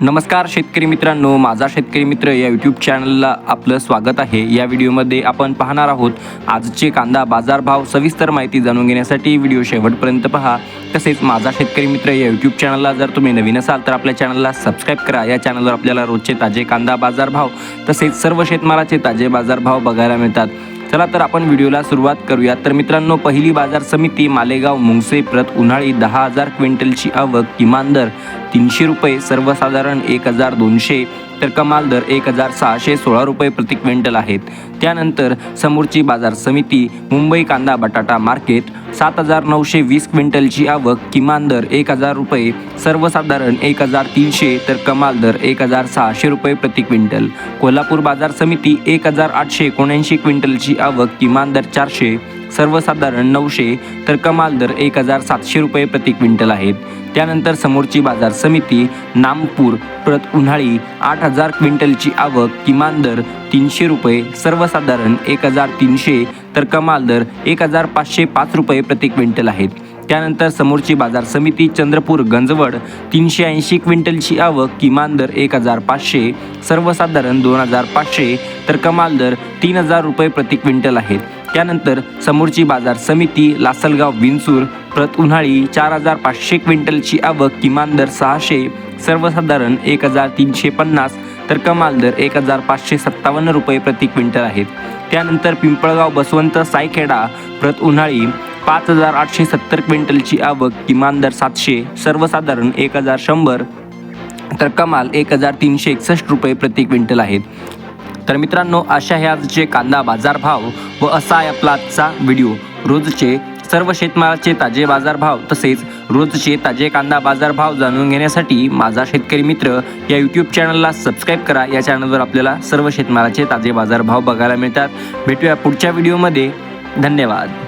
नमस्कार शेतकरी मित्रांनो माझा शेतकरी मित्र या यूट्यूब चॅनलला आपलं स्वागत आहे. या व्हिडिओमध्ये आपण पाहणार आहोत आजचे कांदा बाजारभाव सविस्तर माहिती जाणून घेण्यासाठी व्हिडिओ शेवटपर्यंत पहा. तसेच माझा शेतकरी मित्र या यूट्यूब चॅनलला जर तुम्ही नवीन असाल तर आपल्या चॅनलला सबस्क्राईब करा. या चॅनलवर आपल्याला रोजचे ताजे कांदा बाजारभाव तसेच सर्व शेतमालाचे ताजे बाजारभाव बघायला मिळतात. चला तर आपण व्हिडिओला सुरुवात करूया. तर मित्रांनो पहिली बाजार समिती मालेगाव मुंगसे प्रत उन्हाळी दहा हजार क्विंटलची आवक किमान दर तीनशे रुपये सर्वसाधारण एक हजार दोनशे तर कमाल दर एक हजार सहाशे सोळा रुपये प्रति क्विंटल आहेत. त्यानंतर समोरची बाजार समिती मुंबई कांदा बटाटा मार्केट सात हजार नऊशे वीस क्विंटलची आवक किमान दर एक हजार रुपये सर्वसाधारण एक हजार तीनशे तर कमाल दर एक हजार सहाशे रुपये प्रति क्विंटल. कोल्हापूर बाजार समिती एक हजार आठशे एकोणऐंशी क्विंटलची आवक किमान दर चारशे सर्वसाधारण नऊशे तर कमाल दर एक हजार सातशे रुपये प्रति क्विंटल आहेत. त्यानंतर समोरची बाजार समिती नामपूर प्रत उन्हाळी आठ हजार क्विंटलची आवक किमान दर तीनशे रुपये सर्वसाधारण एक हजार तीनशे तर कमाल दर एक हजार पाचशे पाच रुपये प्रति क्विंटल आहेत. त्यानंतर समोरची बाजार समिती चंद्रपूर गंजवड तीनशे ऐंशी क्विंटलची आवक किमान दर एक हजार पाचशे सर्वसाधारण दोन हजार पाचशे तर कमाल दर तीन हजार रुपये प्रति क्विंटल आहेत. त्यानंतर समोरची बाजार समिती लासलगाव विंचूर प्रत उन्हाळी चार हजार पाचशे क्विंटलची आवक किमान दर सहाशे सर्वसाधारण एक हजार तीनशे पन्नास तर कमाल दर एक हजार पाचशे सत्तावन्न रुपये प्रति क्विंटल आहेत. त्यानंतर पिंपळगाव बसवंत सायखेडा प्रत उन्हाळी पाच हजार आठशे सत्तर क्विंटलची आवक किमान दर सातशे सर्वसाधारण एक हजार शंभर तर कमाल एक हजार तीनशे एकसष्ट रुपये प्रति क्विंटल आहेत. तर मित्रांनो अशा हे आजचे कांदा बाजारभाव व असा आहे आपला आजचा व्हिडिओ. रोजचे सर्व शेतमालाचे ताजे बाजारभाव तसेच रोजचे ताजे कांदा बाजारभाव जाणून घेण्यासाठी माझा शेतकरी मित्र या यूट्यूब चॅनलला सबस्क्राईब करा. या चॅनलवर आपल्याला सर्व शेतमालाचे ताजे बाजारभाव बघायला मिळतात. भेटूया पुढच्या व्हिडिओमध्ये. धन्यवाद.